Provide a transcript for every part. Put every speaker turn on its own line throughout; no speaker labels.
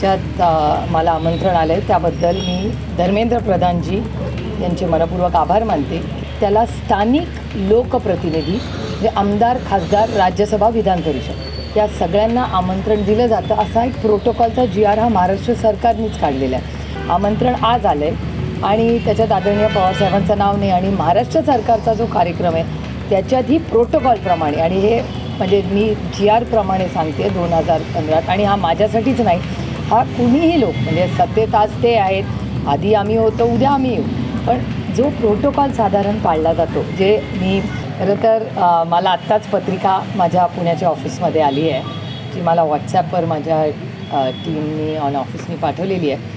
ज्यात मला आमंत्रण आलं आहे त्याबद्दल मी धर्मेंद्र प्रधानजी यांचे मनपूर्वक आभार मानते. त्याला स्थानिक लोकप्रतिनिधी म्हणजे आमदार खासदार राज्यसभा विधान परिषद या सगळ्यांना आमंत्रण दिलं जातं. असा एक प्रोटोकॉलचा जी आर हा महाराष्ट्र सरकारनेच काढलेला आहे. आमंत्रण आज आलं आहे आणि त्याच्यात आदरणीय पवारसाहेबांचं नाव नाही आणि महाराष्ट्र सरकारचा जो कार्यक्रम आहे त्याच्यातही प्रोटोकॉलप्रमाणे आणि हे म्हणजे मी जी आरप्रमाणे सांगते दोन हजार पंधरात. आणि हा माझ्यासाठीच नाही हा कुणीही लोक म्हणजे सत्तेत आज ते आहेत आधी आम्ही होतो उद्या आम्ही येऊ. पण जो प्रोटोकॉल साधारण पाळला जातो जे मी खरं तर मला आत्ताच पत्रिका माझ्या पुण्याच्या ऑफिसमध्ये आली आहे जी मला व्हॉट्सॲपवर माझ्या टीमनी ऑन ऑफिसनी पाठवलेली आहे.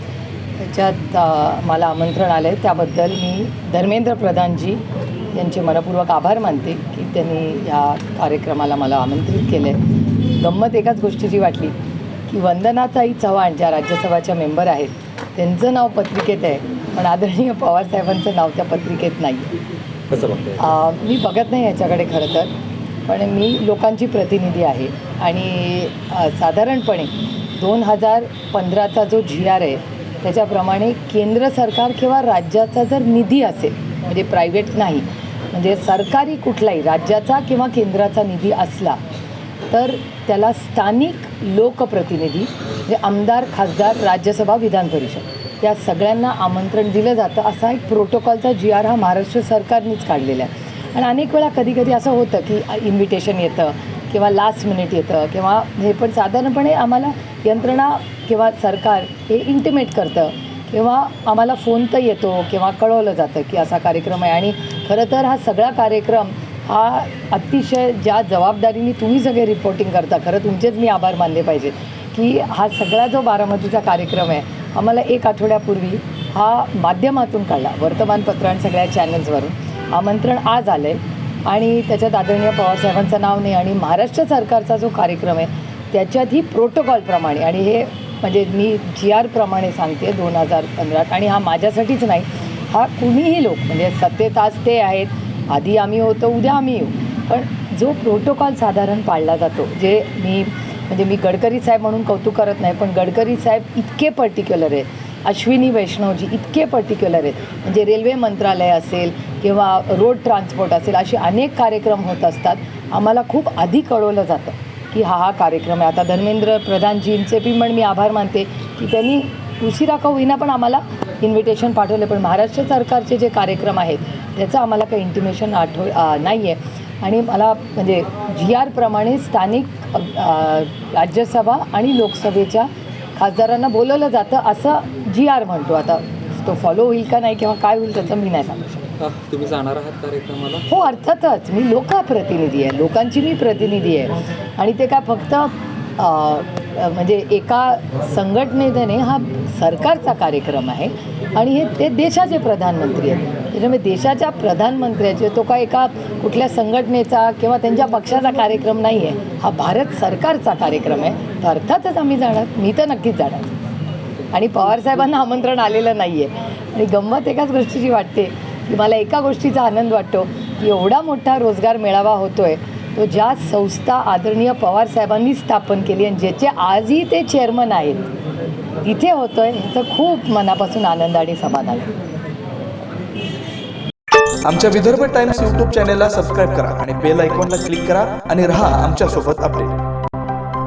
त्याच्यात मला आमंत्रण आलं आहे त्याबद्दल मी धर्मेंद्र प्रधानजी यांचे मनपूर्वक आभार मानते की त्यांनी या कार्यक्रमाला मला आमंत्रित केलं आहे गंमत एकाच गोष्टीची वाटली. की वंदनाताई चव्हाण ज्या राज्यसभाच्या मेंबर आहेत त्यांचं नाव पत्रिकेत आहे पण आदरणीय पवारसाहेबांचं नाव त्या पत्रिकेत नाही.
कसं बघताय?
अ, मी बघत नाही याच्याकडे खरं तर पण मी लोकांची प्रतिनिधी आहे आणि साधारणपणे दोन हजार पंधराचा जो जी आर आहे त्याच्याप्रमाणे केंद्र सरकार किंवा राज्याचा जर निधी असेल म्हणजे प्रायव्हेट नाही म्हणजे सरकारी कुठलाही राज्याचा किंवा केंद्राचा निधी असला तर त्याला स्थानिक लोकप्रतिनिधी म्हणजे आमदार खासदार राज्यसभा विधान परिषद या सगळ्यांना आमंत्रण दिलं जातं. असा एक प्रोटोकॉलचा जी आर हा महाराष्ट्र सरकारनेच काढलेला आहे. आणि अनेक वेळा कधी कधी असं होतं की इन्व्हिटेशन येतं किंवा लास्ट मिनिट येतं किंवा हे पण साधारणपणे आम्हाला यंत्रणा किंवा सरकार हे इंटिमेट करतं किंवा आम्हाला फोन तर येतो किंवा कळवलं जातं की असा कार्यक्रम आहे. आणि खरं तर हा सगळा कार्यक्रम हा अतिशय ज्या जबाबदारीने तुम्ही सगळे रिपोर्टिंग करता खरं तुमचेच मी आभार मानले पाहिजेत की हा सगळा जो बारामतीचा कार्यक्रम आहे आम्हाला एक आठवड्यापूर्वी हा माध्यमातून काढला वर्तमानपत्र आणि सगळ्या चॅनल्सवरून आमंत्रण आज आलं आहे आणि त्याच्यात आदरणीय पवारसाहेबांचं नाव नाही आणि महाराष्ट्र सरकारचा जो कार्यक्रम आहे त्याच्यातही प्रोटोकॉलप्रमाणे आणि हे म्हणजे मी जी आरप्रमाणे सांगते दोन हजार पंधरात आणि हा माझ्यासाठीच नाही हा कुणीही लोक म्हणजे सत्तेत आज ते आहेत आधी आम्ही होतो उद्या आम्ही येऊ. पण जो प्रोटोकॉल साधारण पाळला जातो जे मी म्हणजे मी गडकरी साहेब म्हणून कौतुक करत नाही पण गडकरी साहेब इतके पर्टिक्युलर आहेत. अश्विनी वैष्णवजी इतके पर्टिक्युलर आहेत. म्हणजे रेल्वे मंत्रालय असेल किंवा रोड ट्रान्सपोर्ट असेल असे अनेक कार्यक्रम होत असतात. आम्हाला खूप आधी कळवलं जातं की हा हा कार्यक्रम आहे. आता धर्मेंद्र प्रधानजींचे बी पण मी आभार मानते की त्यांनी उशिरा का होईना पण आम्हाला इन्व्हिटेशन पाठवले पण महाराष्ट्र सरकारचे जे कार्यक्रम आहेत त्याचं आम्हाला काही इंटिमेशन आठव नाही आहे आणि मला म्हणजे जी आरप्रमाणे स्थानिक राज्यसभा आणि लोकसभेच्या खासदारांना बोलवलं जातं असं जी आर म्हणतो. आता तो फॉलो होईल का नाही किंवा काय होईल त्याचं मी नाही सांगू शकत.
तुम्ही जाणार आहात कार्यक्रमाला?
हो अर्थातच. मी लोकप्रतिनिधी आहे. लोकांची मी प्रतिनिधी आहे. आणि ते काय फक्त म्हणजे एका संघटनेने हा सरकारचा कार्यक्रम आहे. आणि हे ते देशाचे प्रधानमंत्री आहेत. त्याच्यामुळे देशाच्या प्रधानमंत्र्याचे तो काय एका कुठल्या संघटनेचा किंवा त्यांच्या पक्षाचा कार्यक्रम नाही आहे हा भारत सरकारचा कार्यक्रम आहे. तर अर्थातच आम्ही जाणार. मी तर नक्कीच जाणार. आणि पवारसाहेबांना आमंत्रण आलेलं नाही आहे आणि गंमत एकाच गोष्टीची वाटते. की मला एका गोष्टीचा आनंद वाटतो. की एवढा मोठा रोजगार मेळावा होतो आहे तो ज्या संस्था आदरणीय पवारसाहेबांनी स्थापन केली आणि ज्याचे आजही ते चेअरमन आहेत तिथे होतोय आहे ह्याचं खूप मनापासून आनंद आणि समाधान आहे.
आमच्या विदर्भ टाइम्स यूट्यूब चॅनेलला सबस्क्राईब करा आणि बेल आयकॉनला क्लिक करा आणि रहा आमच्यासोबत अपडेट